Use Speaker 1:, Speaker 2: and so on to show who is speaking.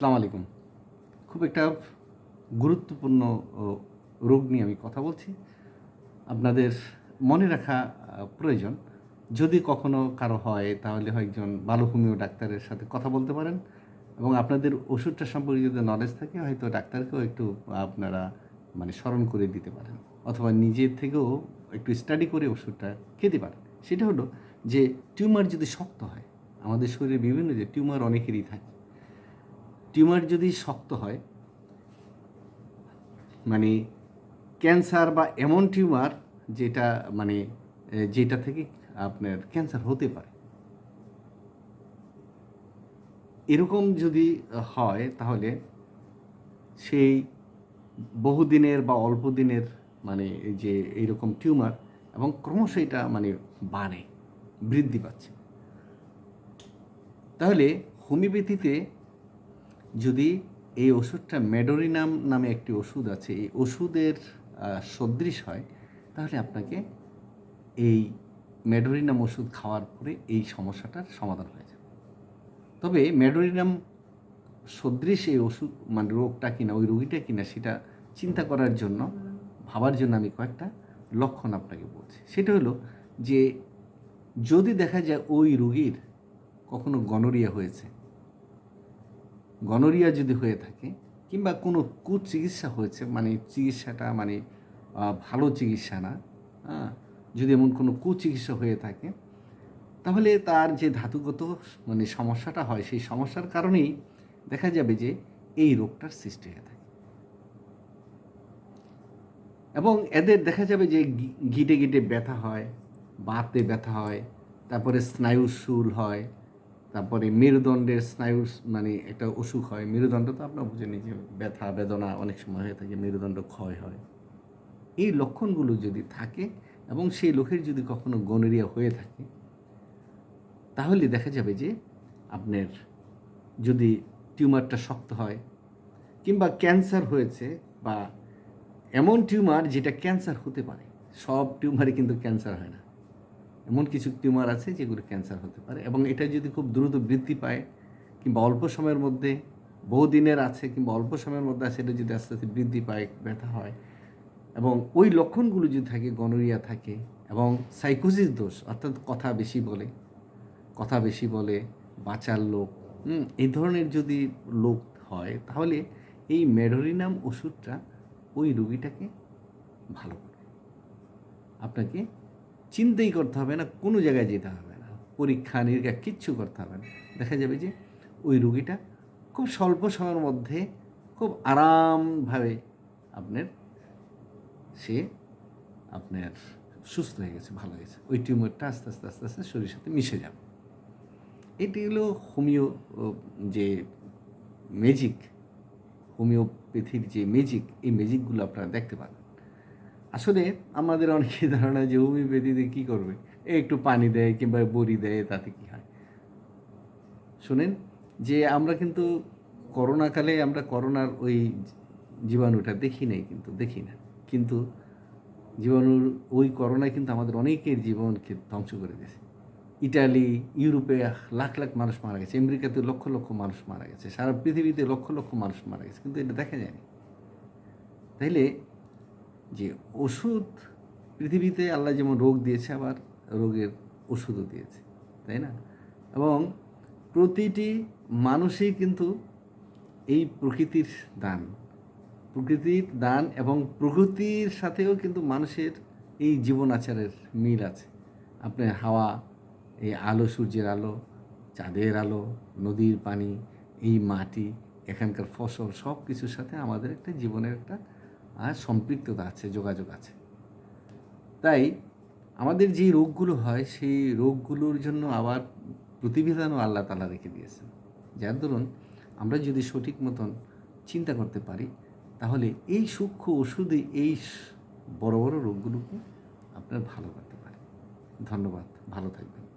Speaker 1: আসসালামু আলাইকুম। খুব একটা গুরুত্বপূর্ণ রোগ নিয়ে আমি কথা বলছি। আপনাদের মনে রাখা প্রয়োজন। যদি কখনো কারও হয়, তাহলে হয় একজন ভালো হোমিও ডাক্তারের সাথে কথা বলতে পারেন। এবং আপনাদের ওষুধটা সম্পর্কে যদি নলেজ থাকে, হয়তো ডাক্তারকেও একটু, আপনারা মানে স্মরণ করে দিতে পারেন। অথবা নিজের থেকেও একটু স্টাডি করে ওষুধটা খেতে পারেন। সেটা হলো যে টিউমার যদি শক্ত হয়, আমাদের শরীরে বিভিন্ন যে টিউমার অনেকেরই থাকে টিউমার যদি শক্ত হয় মানে ক্যান্সার বা এমন টিউমার যেটা মানে যেটা থেকে আপনার ক্যান্সার হতে পারে। এরকম যদি হয়, তাহলে সেই বহুদিনের বা অল্প দিনের মানে যে এইরকম টিউমার এবং ক্রমশ এটা মানে বাড়ে, বৃদ্ধি পাচ্ছে। তাহলে হোমিওপ্যাথিতে যদি এই ওষুধটা মেডোরিনাম নামে একটি ওষুধ আছে, এই ওষুধের সদৃশ হয়, তাহলে আপনাকে এই মেডোরিনাম ওষুধ খাওয়ার পরে এই সমস্যাটার সমাধান হয়ে যাবে। তবে মেডোরিনাম সদৃশ এই ওষুধ মানে রোগটা কিনা, ওই রোগীটা কিনা, সেটা চিন্তা করার জন্য, ভাবার জন্য আমি কয়েকটা লক্ষণ আপনাকে বলছি। সেটা হলো যে, যদি দেখা যায় ওই রোগীর কখনো গনোরিয়া হয়েছে গনোরিয়া যদি হয়ে থাকে কিংবা কোনো কুচিকিৎসা হয়েছে মানে চিকিৎসাটা মানে ভালো চিকিৎসা না হ্যাঁ যদি এমন কোনো কুচিকিৎসা হয়ে থাকে, তাহলে তার যে ধাতুগত মানে সমস্যাটা হয়, সেই সমস্যার কারণেই দেখা যাবে যে এই রোগটার সৃষ্টি হয়ে থাকে। এবং এদের দেখা যাবে যে গিটে গিটে ব্যথা হয়, বাতে ব্যথা হয়, তারপরে স্নায়ু শুল হয় তারপরে মেরুদণ্ডের স্নায়ু মানে একটা অসুখ হয়, মেরুদণ্ড তো আপনার বুঝেন যে ব্যথা, বেদনা অনেক সময় হয়ে থাকে, মেরুদণ্ড ক্ষয় হয়। এই লক্ষণগুলো যদি থাকে এবং সেই লোকের যদি কখনো গনেরিয়া হয়ে থাকে, তাহলে দেখা যাবে যে আপনার যদি টিউমারটা শক্ত হয় কিংবা ক্যান্সার হয়েছে বা এমন টিউমার যেটা ক্যান্সার হতে পারে, সব টিউমারে কিন্তু ক্যান্সার হয় না। এমন কিছু টিউমার আছে যেগুলো ক্যান্সার হতে পারে এবং এটা যদি খুব দ্রুত বৃদ্ধি পায় কিংবা অল্প সময়ের মধ্যে বহুদিনের আছে কিংবা অল্প সময়ের মধ্যে আছে, এটা যদি আস্তে আস্তে বৃদ্ধি পায়, ব্যথা হয় এবং ওই লক্ষণগুলো যদি থাকে গনোরিয়া থাকে এবং সাইকোসিস দোষ, অর্থাৎ কথা বেশি বলে, কথা বেশি বলে, বাঁচার লোক এই ধরনের যদি লোক হয়, তাহলে এই মেডোরিনাম ওষুধটা ওই রুগীটাকে ভালো করবে আপনাকে চিন্তাই করতে হবে না, কোনো জায়গায় যেতে হবে না। পরীক্ষা, নিরীক্ষা, কিচ্ছু করতে হবে না। দেখা যাবে যে ওই রুগীটা খুব স্বল্প সময়ের মধ্যে খুব আরামভাবে আপনার, সে আপনার সুস্থ হয়ে গেছে, ভালো হয়ে গেছে। ওই টিউমারটা আস্তে আস্তে আস্তে আস্তে শরীরের সাথে মিশে যাবে। এটি হলো হোমিও যে ম্যাজিক হোমিওপ্যাথির যে ম্যাজিক এই ম্যাজিকগুলো আপনারা দেখতে পাবেন আসলে আমাদের অনেকে ধারণা যে হোমিওপ্যাথিতে কী করবে? একটু পানি দেয় কিংবা বড়ি দেয়, তাতে কী হয়? শোনেন, যে আমরা কিন্তু করোনাকালে আমরা করোনার ওই জীবাণুটা দেখি নাই কিন্তু, দেখি না। কিন্তু জীবাণুর ওই করোনায় কিন্তু আমাদের অনেকের জীবনকে ধ্বংস করে দিয়েছে। ইটালি, ইউরোপে লাখ লাখ মানুষ মারা গেছে, আমেরিকাতে লক্ষ লক্ষ মানুষ মারা গেছে, সারা পৃথিবীতে লক্ষ লক্ষ মানুষ মারা গেছে, কিন্তু এটা দেখা যায়নি। তাইলে যে ওষুধ পৃথিবীতে আল্লাহ যেমন রোগ দিয়েছে, আবার রোগের ওষুধও দিয়েছে, তাই না? এবং প্রতিটি মানুষই কিন্তু এই প্রকৃতির দান। প্রকৃতির দান এবং প্রকৃতির সাথেও কিন্তু মানুষের এই জীবন আচারের মিল আছে। আপনার হাওয়া, এই আলো, সূর্যের আলো, চাঁদের আলো, নদীর পানি, এই মাটি, এখানকার ফসল সব কিছুর সাথে আমাদের একটা জীবনের একটা সম্পৃক্ততা আছে, যোগাযোগ আছে। তাই আমাদের যে রোগগুলো হয়, সেই রোগগুলোর জন্য আবার প্রতিবিধানও আল্লাহ তালা রেখে দিয়েছেন। যার দরুন আমরা যদি সঠিক মতন চিন্তা করতে পারি, তাহলে এই সূক্ষ্ম ওষুধে এই বড় বড় রোগগুলোকে আপনার ভালো করতে পারে ধন্যবাদ, ভালো থাকবেন।